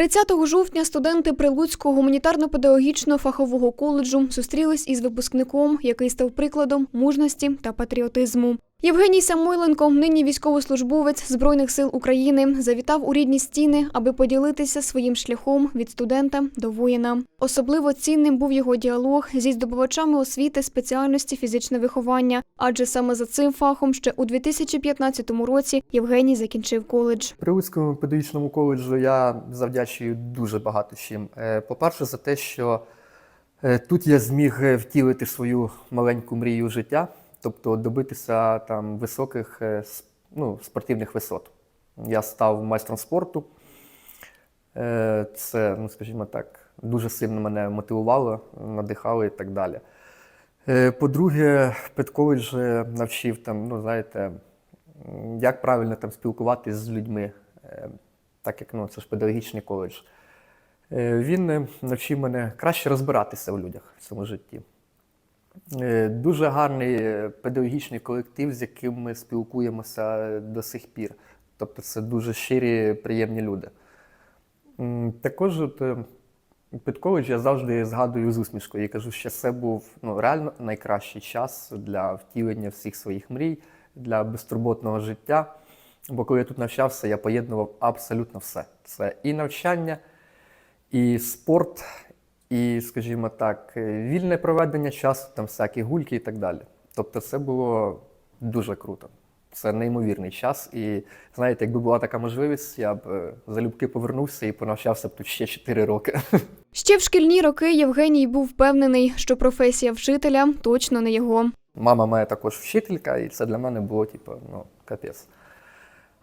30 жовтня студенти Прилуцького гуманітарно-педагогічного фахового коледжу зустрілись із випускником, який став прикладом мужності та патріотизму. Євгеній Самойленко, нині військовослужбовець Збройних сил України, завітав у рідні стіни, аби поділитися своїм шляхом від студента до воїна. Особливо цінним був його діалог зі здобувачами освіти спеціальності фізичне виховання, адже саме за цим фахом ще у 2015 році Євгеній закінчив коледж. Прилуцькому педагогічному коледжу я завдячую дуже багато чим. Е, По-перше, за те, що е, тут я зміг втілити свою маленьку мрію життя, тобто добитися там високих е, ну, спортивних висот. Я став майстром спорту. Е, Це, ну скажімо так, дуже сильно мене мотивувало, надихало і так далі. Е, По-друге, педколедж е, навчив там, ну, знаєте, як правильно там спілкуватися з людьми, так як ну, це ж педагогічний коледж. Він навчив мене краще розбиратися в людях в цьому житті. Е, Дуже гарний е, педагогічний колектив, з яким ми спілкуємося до сих пір. Тобто це дуже щирі, приємні люди. Також от, е, під коледж я завжди згадую з усмішкою і кажу, що це був ну, реально найкращий час для втілення всіх своїх мрій, для безтурботного життя. Бо коли я тут навчався, я поєднував абсолютно все. Це і навчання, і спорт, і, скажімо так, вільне проведення часу, там всякі гульки і так далі. Тобто це було дуже круто. Це неймовірний час. І знаєте, якби була така можливість, я б е, залюбки повернувся і понавчався б тут ще 4 роки. Ще в шкільні роки Євгеній був впевнений, що професія вчителя точно не його. Мама моя також вчителька, і це для мене було, типу, ну, капець.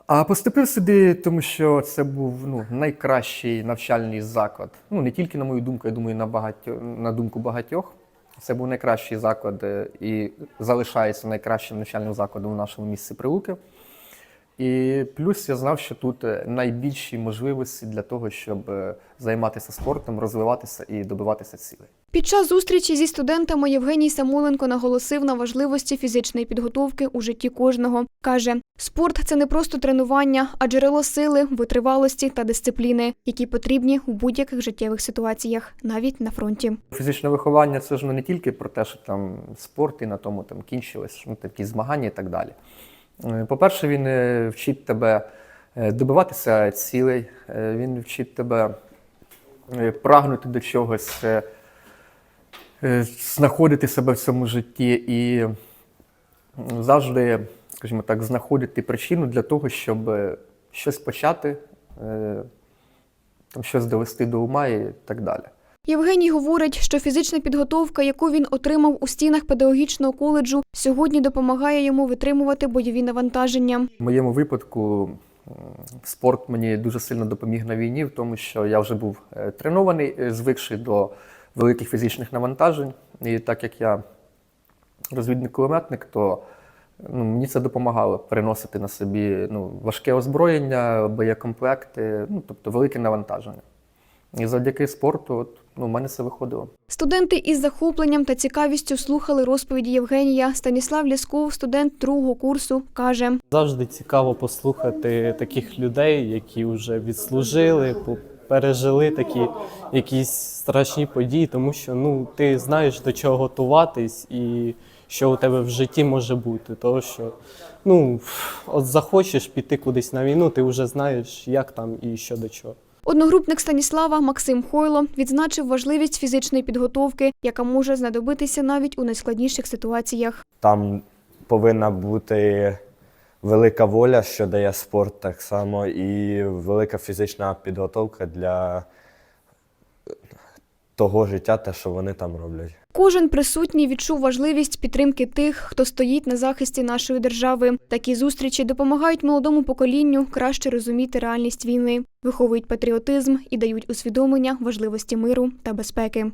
А поступив сюди, тому що це був ну, найкращий навчальний заклад. Ну, не тільки на мою думку, я думаю, на, багатьо, на думку багатьох. Це був найкращий заклад е, і залишається найкращим навчальним закладом в нашому місці Прилуки. І плюс я знав, що тут е, найбільші можливості для того, щоб е, займатися спортом, розвиватися і добиватися цілей. Під час зустрічі зі студентами Євгеній Самоленко наголосив на важливості фізичної підготовки у житті кожного. Каже, спорт це не просто тренування, а джерело сили, витривалості та дисципліни, які потрібні у будь-яких життєвих ситуаціях, навіть на фронті. Фізичне виховання це ж не тільки про те, що там спорт і на тому там кінчилось, ну, такі змагання і так далі. Е, По-перше, він е, вчить тебе е, добиватися цілей, е, він вчить тебе е, прагнути до чогось, е, е, знаходити себе в цьому житті і завжди, скажімо так, знаходити причину для того, щоб е, щось почати, е, там, щось довести до ума і так далі. Євгеній говорить, що фізична підготовка, яку він отримав у стінах педагогічного коледжу, сьогодні допомагає йому витримувати бойові навантаження. В моєму випадку спорт мені дуже сильно допоміг на війні, в тому що я вже був е, тренований, е, звикший до великих фізичних навантажень. І так як я розвідник-кулеметник, то ну, мені це допомагало переносити на собі ну, важке озброєння, боєкомплекти, ну, тобто велике навантаження. І завдяки спорту от, ну, в мене це виходило. Студенти із захопленням та цікавістю слухали розповіді Євгенія. Станіслав Лєсков, студент другого курсу, каже: Завжди цікаво послухати таких людей, які вже відслужили, пережили такі якісь страшні події, тому що ну ти знаєш до чого готуватись і що у тебе в житті може бути. Тому що ну от захочеш піти кудись на війну, ти вже знаєш, як там і що до чого. Одногрупник Станіслава Максим Хойло відзначив важливість фізичної підготовки, яка може знадобитися навіть у найскладніших ситуаціях. Там повинна бути велика воля, що дає спорт так само, і велика фізична підготовка для того життя, те, що вони там роблять. Кожен присутній відчув важливість підтримки тих, хто стоїть на захисті нашої держави. Такі зустрічі допомагають молодому поколінню краще розуміти реальність війни, виховують патріотизм і дають усвідомлення важливості миру та безпеки.